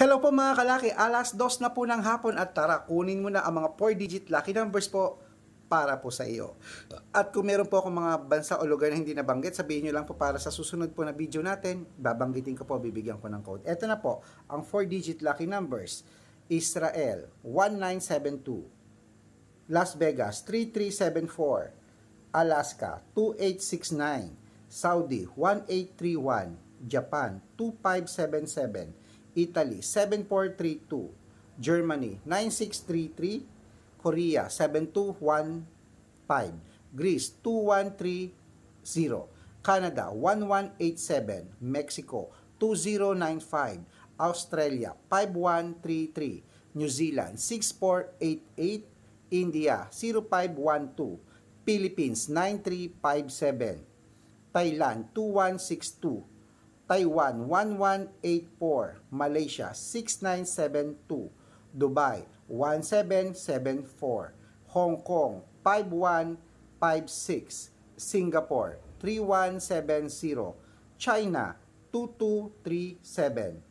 Hello po mga kalaki, alas dos na po ng hapon at tara, kunin mo na ang mga 4-digit lucky numbers po para po sa iyo. At kung meron po akong mga bansa o lugar na hindi nabanggit, sabihin nyo lang po para sa susunod po na video natin, babanggitin ko po, bibigyan ko ng code. Ito na po, ang 4-digit lucky numbers. Israel, 1972. Las Vegas, 3374. Alaska, 2869. Saudi, 1831. Japan, 2577. Italy, 7432. Germany, 9633. Korea, 7215. Greece, 2130. Canada, 1187. Mexico, 2095. Australia, 5133. New Zealand, 6488. India, 0512. Philippines, 9357. Thailand, 2162. Taiwan 1184, Malaysia 6972, Dubai 1774, Hong Kong 5156, Singapore 3170, China 2237,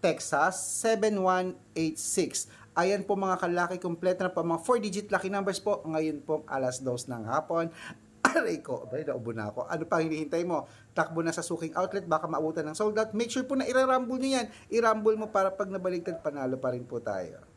Texas 7186. Ayan po mga kalaki, kompleto na po mga 4-digit lucky numbers po. Ngayon po alas 2 ng hapon. Aray ko, abay, naubo na ako. Ano pa hinihintay mo? Takbo na sa suking outlet, baka maabutan ng sold out. Make sure po na irarumble nyo yan. Irumble mo para pag nabaligtad, panalo pa rin po tayo.